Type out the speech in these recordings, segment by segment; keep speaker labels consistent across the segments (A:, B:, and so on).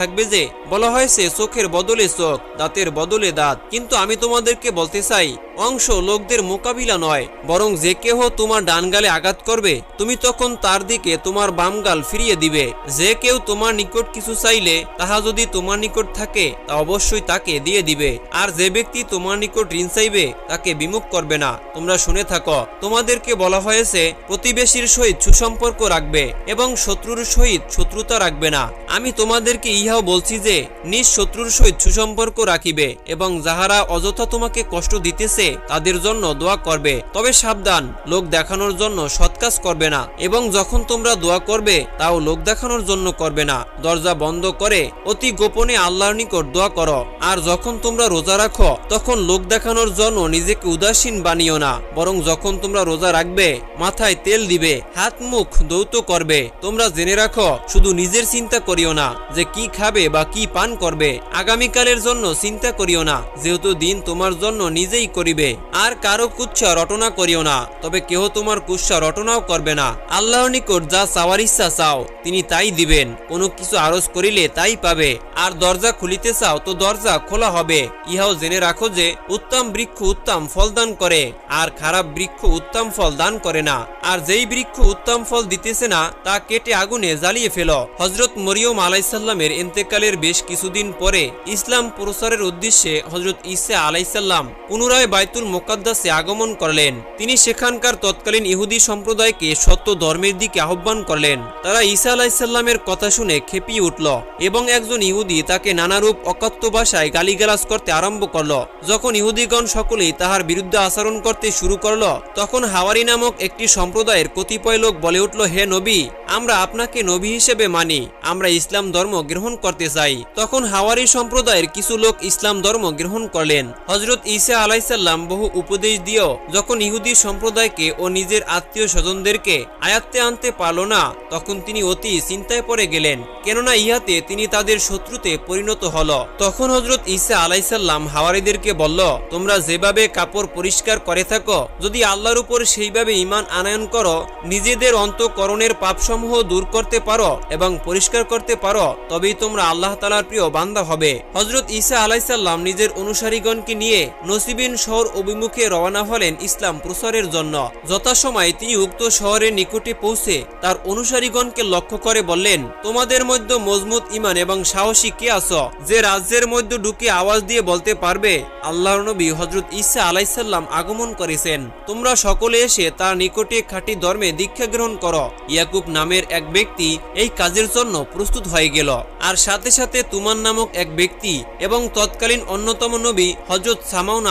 A: থাকবে যে, বলা হয়েছে, চোখের বদলে চোখ, দাঁতের বদলে দাঁত। কিন্তু আমি তোমাদেরকে বলতে চাই অংশ লোকদের মোকাবিলা নয়, বরং যে কেহ তোমার ডান গালে আঘাত করবে, তুমি তখন তার দিকে তোমার বাম গাল ফিরিয়ে দিবে। যে কেউ তোমার নিকট কিছু চাইলে, তাহা যদি তোমার নিকট থাকে, তা অবশ্যই তাকে দিয়ে দিবে। আর যে ব্যক্তি তোমার নিকট ঋণ চাইবে, তাকে বিমুখ করবে না। তোমরা শুনে থাকো, তোমাদেরকে বলা হয়েছে, প্রতিবেশীর সহিত সুসম্পর্ক রাখবে, এবং শত্রুর সহিত শত্রুতা রাখবে না। আমি তোমাদেরকে ইহাও বলছি যে, নিজ শত্রুর সহিত সুসম্পর্ক রাখিবে, এবং যাহারা অযথা তোমাকে কষ্ট দিতেছে তাদের জন্য দোয়া করবে। তবে সাবধান, লোক দেখানোর জন্য সৎ কাজ করবে না, এবং যখন তোমরা দোয়া করবে, তাও লোক দেখানোর জন্য করবে না। দরজা বন্ধ করে অতি গোপনে আল্লাহর নিকট দোয়া করো। আর যখন তোমরা রোজা রাখো, তখন লোক দেখানোর জন্য নিজেকে উদাসীন বানিও না, বরং যখন তোমরা রোজা রাখবে, মাথায় তেল দিবে, হাত মুখ দৌত করবে। তোমরা জেনে রাখো, শুধু নিজের চিন্তা করিও না, যে কি খাবে বা কি পান করবে। আগামীকালের জন্য চিন্তা করিও না, যেহেতু দিন তোমার জন্য নিজেই করিবে। আর কারও কুচ্ছা রটনা করিও না, তবে কেহ তোমার কুচ্ছা রটনাও করবে না। আল্লাহর নিকট যা চাওয়ার ইচ্ছা চাও, তিনি তাই দিবেন। কোনো কিছু আরজ করিলে তাই পাবে। আর দরজা খুলিতে চাও, তো দরজা খোলা হবে। ইহাও জেনে রাখো যে, উত্তম বৃক্ষ উত্তম ফল দান করে, আর খারাপ বৃক্ষ উত্তম ফল দান করে না। আর যেই বৃক্ষ উত্তম ফল দিতেছে না, তা কেটে আগুনে জ্বালিয়ে ফেল। হজরত মরিয়ম আলাইসাল্লামের এন্তেকালের বেশ কিছুদিন পরে ইসলাম প্রসারের উদ্দেশ্যে হজরত ইসা আলাইসাল্লাম পুনরায় বাইতুল মোকাদ্দাসে আগমন করলেন। তিনি সেখানকার তৎকালীন ইহুদি সম্প্রদায়কে সত্য ধর্মের দিকে আহ্বান করলেন। তারা ঈসা আলাইসাল্লামের কথা শুনে খেপিয়ে উঠল এবং একজন ইহুদি তাকে নানারূপ অকথ্য ভাষায় গালিগালাজ করতে আরম্ভ করল। যখন ইহুদিগণ সকলেই তাহার বিরুদ্ধে আচরণ করতে শুরু করল, তখন হাওয়ারি নামক একটি সম্প্রদায়ের কতিপয় লোক বলে উঠল, হে নবী, আমরা আপনাকে নবী হিসেবে মানি। আমরা ইসলাম ধর্ম গ্রহণ করতে চাই। তখন হাওয়ারি সম্প্রদায়ের কিছু লোক ইসলাম ধর্ম গ্রহণ করলেন। হজরত ঈসা আলাইসাল্লাম বহু উপদেশ দিয়েও যখন ইহুদি সম্প্রদায়কে ও নিজের আত্মীয় স্বজনদেরকে আয়াত্তে আনতে পারল না, তখন তিনি অতি চিন্তায় পড়ে গেলেন। কেননা ইহাতে তিনি তাদের শত্রুতে পরিণত হল। তখন হজরত ঈসা আলাইসাল্লাম হাওয়ারিদেরকে বলল, তোমরা যেভাবে কাপড় পরিষ্কার করে থাকো, যদি আল্লাহর উপর সেইভাবে ইমান আনয়ন করো, নিজেদের অন্তকরণের পাপসমূহ দূর করতে পারো এবং পরিষ্কার করতে পারো, তবেই তোমরা আল্লাহ তালার প্রিয় বান্দা হবে। হজরত ঈসা আলাইসাল্লাম নিজের অনুসারীগণকে নিয়ে নসিবিন শহর অভিমুখে রওনা হলেন ইসলাম প্রসারের জন্য। যথাসময়ে তিনি উক্ত শহরের নিকটে পৌঁছে তার অনুসারীগণকে লক্ষ্য করে বললেন, তোমাদের মধ্যে মজবুত ইমান এবং সাহসী কে আছো? যে রাজ্যের মধ্যে ঢুকে আওয়াজ দিয়ে বলতে পারবে, আল্লাহর নবী হজরত ঈসা আলাইসাল্লাম আগমন করেছেন। তোমরা সকলে এসে তার নিকটে খাঁটি ধর্মে দীক্ষা গ্রহণ করো। ইয়াকুব নামের এক ব্যক্তি এই কাজের জন্য প্রস্তুত হয়ে গেল। আর সাথে সাথে তুমান নামক এক ব্যক্তি এবং তৎকালীন অন্যতম নবী হজরত সামাউন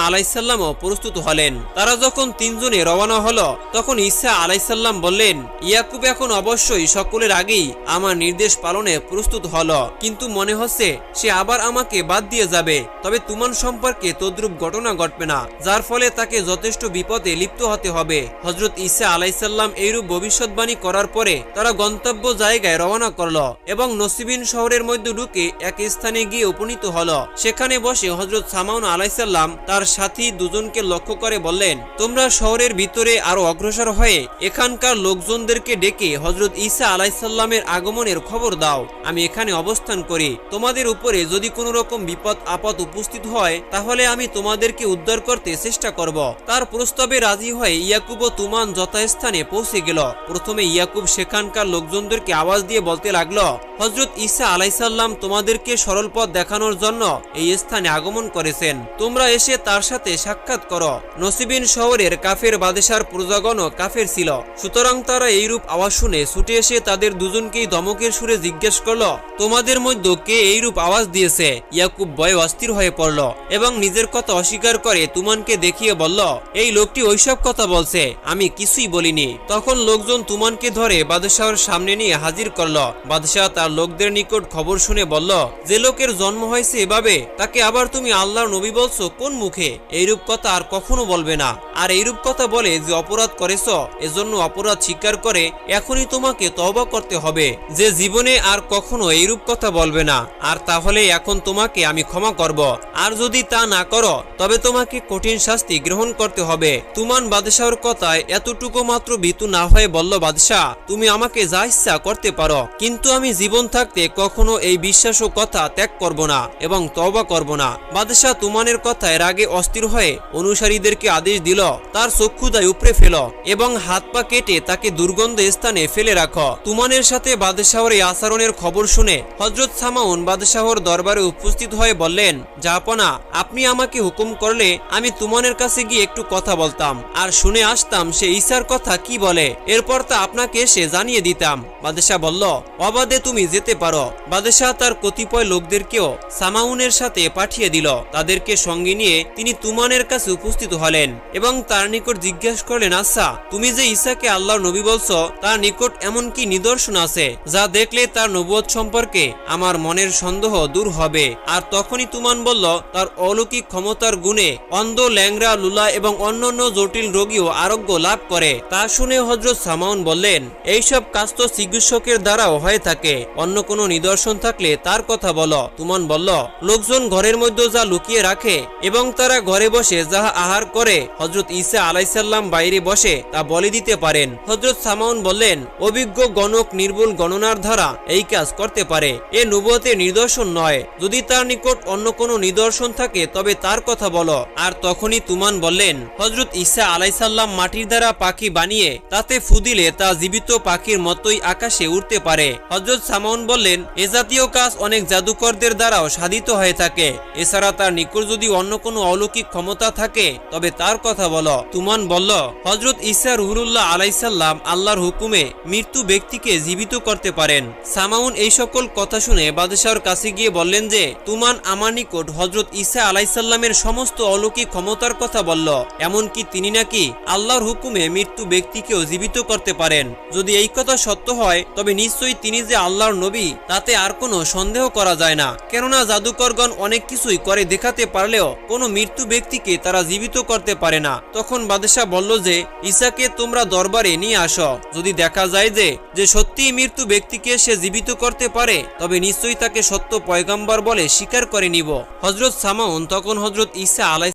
A: আলাইসাল্লামও প্রস্তুত হলেন। তারা যখন তিনজনে রওনা হলো, তখন ঈসা আলাইসাল্লাম বললেন, ইয়াকুব এখন অবশ্যই সকলের আগেই আমার নির্দেশ পালনে প্রস্তুত হলো। কিন্তু মনে হচ্ছে, সে আবার আমাকে বাদ দিয়ে যাবে। তবে তুমান সম্পর্কে তদ্রুপ ঘটনা ঘটবে না, যার ফলে তাকে যথেষ্ট বিপদে লিপ্ত হতে হবে। হজরত ঈসা আলাইসাল্লাম এইরূপ ভবিষ্যৎবাণী করার পরে তারা গন্তব্য জায়গায় রওনা করল এবং নসিবিন শহরের মধ্যে ঢুকে এক স্থানে গিয়ে উপনীত হল। সেখানে বসে হজরত সামাউন আলাইসাল্লাম তার সাথী দুজনকে লক্ষ্য করে বললেন, তোমরা শহরের ভিতরে আরও অগ্রসর হয়ে এখানকার লোকজনদেরকে ডেকে হজরত ঈসা আলাইসাল্লামের আগমনের খবর দাও। আমি এখানে অবস্থান করি। তোমাদের উপরে যদি কোনো রকম বিপদ, আপদ উপস্থিত হয়, তাহলে আমি তোমাদেরকে উদ্ধার করতে চেষ্টা করব। তার প্রস্তাবে রাজি হয়ে ইয়াকুব ও তুমান যথাস্থানে পৌঁছে গেল। প্রথমে ইয়াকুব সেখানকার লোকজনদেরকে আওয়াজ দিয়ে বলতে লাগল হজরত ঈসা আলাইসাল্লাম তোমাদেরকে সরল পথ দেখানোর জন্য এই স্থানে আগমন করেছেন। তোমরা এসে তার সাথে সাক্ষাৎ করো। নসিবিন শহরের কাফের বাদেশার প্রজাগণও কাফের ছিল। সুতরাং তারা এইরূপ আওয়াজ শুনে ছুটে এসে তাদের দুজনকেই ধমকের সুরে জিজ্ঞেস করল, তোমাদের মধ্যে কে এইরূপ আওয়াজ দিয়েছে? ইয়াকুব ভয়ে অস্থির হয়ে পড়ল এবং নিজের কথা অস্বীকার করে তুমানকে দেখিয়ে বলল, এই লোকটি ওইসব কথা বলছে, আমি কিছুই বলিনি। তখন লোকজন তুমানকে ধরে বাদশাহর সামনে নিয়ে হাজির করল। বাদশাহ তার লোকদের নিকট খবর শুনে বলল, যে লোকের জন্ম হয়েছে এভাবে, তাকে আবার তুমি আল্লাহর নবী বলছো কোন মুখে? এইরূপ কথা আর কখনো বলবে না। আর এইরূপ কথা বলে যে অপরাধ করেছ, এজন্য অপরাধ স্বীকার করে এখনই তোমাকে তওবা করতে হবে। যে জীবনে আর কখনো এইরূপ কথা বলবে না। আর তাহলে এখন তোমাকে আমি ক্ষমা করব। আর যদি তা না করো, তবে তোমাকে কঠিন শাস্তি গ্রহণ করতে হবে। তুমান বাদশাহর কথায় এতটুকু মাত্র বিতু না হয়ে বলল, বাদশাহ, তুমি আমাকে যা ইচ্ছা করতে পারো। কিন্তু আমি জীবন থাকতে কখনো এই বিশ্বাস ও কথা ত্যাগ করব না এবং তবা করব না। বাদশাহ তুমানের কথায় রাগে অস্থির হয়ে অনুসারীদেরকে আদেশ দিল, তার চক্ষুদায় উপড়ে ফেল এবং হাত পা কেটে তাকে দুর্গন্ধ স্থানে ফেলে রাখো। তুমানের সাথে বাদশাহর এই আচরণের খবর শুনে হজরত সামাউন বাদশাহর দরবারে উপস্থিত হয়ে বললেন জাহাপনা আপনি আমাকে হুকুম করলে আমি তুমানের কাছে গিয়ে একটু কথা বলতাম আর শুনে আসতাম সে ঈশার কথা কি বলে। এরপর তা আপনাকে এসে জানিয়ে দিতাম। বাদশাহ বলল, অবাধে তুমি যেতে পারো। বাদশাহ তার কতিপয় লোকদেরকেও সামাউনের সাথে পাঠিয়ে দিল। তাদেরকে সঙ্গে নিয়ে তিনি তুমানের কাছে উপস্থিত হলেন এবং তার নিকট জিজ্ঞাসা করলেন আচ্ছা তুমি যে ঈসাকে আল্লাহর নবী বলছো, তার নিকট এমন কি নিদর্শন আছে যা দেখলে তার নবুয়ত সম্পর্কে আমার মনের সন্দেহ দূর হবে? আর তখনই তুমান বলল, তার অলৌকিক ক্ষমতার গুণে অন্ধ ল্যাংরা লুলা এবং অন্যান্য জটিল রোগীও আরোগ্য লাভ করে। তা শুনে হজরত সামাউন বললেন, এইসব কাজ তো চিকিৎসকের দ্বারাও হয়ে থাকে। অন্য কোনো নিদর্শন থাকলে তার কথা বলো। তুমান বলল, লোকজন ঘরের মধ্যে যা লুকিয়ে রাখে এবং তারা ঘরে বসে যাহা আহার করে হজরত ঈসা আলাইসাল্লাম বাইরে বসে তা বলে দিতে পারেন। হজরত সামাউন বললেন, অভিজ্ঞ গণক নির্ভুল গণনার দ্বারা এই কাজ করতে পারে। এ নবুয়তের নিদর্শন নয়। যদি তার নিকট অন্য কোনো নিদর্শন থাকে, তবে তার কথা বলো। আর তখনই তুমান বললেন হজরত ঈসা আলাইসাল্লাম মাটির দ্বারা পাখি বানিয়ে, তাতে ফুদিলে তা জীবিত পাখির মতোই আকাশে উঠতে পারে। হজরত সামাউন বললেন, এ জাতীয় কাজ অনেক জাদুকরদের দ্বারাও সাধিত হয়ে থাকে। এছাড়া তার নিকট যদি অন্য কোনো অলৌকিক ক্ষমতা থাকে, তবে তার কথা বলো। তুমান বলল হজরত ঈসা রুহুল্লাহ আলাইসাল্লাম আল্লাহর হুকুমে মৃত্যু ব্যক্তিকে জীবিত করতে পারেন। সামাউন এই সকল কথা শুনে বাদশাহর কাছে গিয়ে বললেন যে, তুমান আমার নিকট হজরত ঈসা আলাইসাল্লামের সমস্ত অলৌকিক ক্ষমতার কথা বলল, এমনকি তিনি নাকি আল্লাহর হুকুমে মৃত্যু ব্যক্তিকেও জীবিত করতে পারেন। যদি এই কথা সত্য হয়, তবে নিশ্চয়ই তিনি যে আল্লাহর নবী, তাতে আর কোনো সন্দেহ করা যায় না। কেননা জাদুকরগণ অনেক কিছুই করে দেখাতে পারলেও কোনো মৃত্যু ব্যক্তিকে তারা জীবিত করতে পারে না। তখন বাদশাহ বলল যে, ইসাকে তোমরা দরবারে নিয়ে আসো। যদি দেখা যায় যে যে সত্যিই মৃত্যু ব্যক্তিকে সে জীবিত করতে পারে, তবে নিশ্চয়ই তাকে সত্য পয়গাম্বার বলে স্বীকার করে নিব। হজরত সামাউন, তখন হজরত ইসা আলাই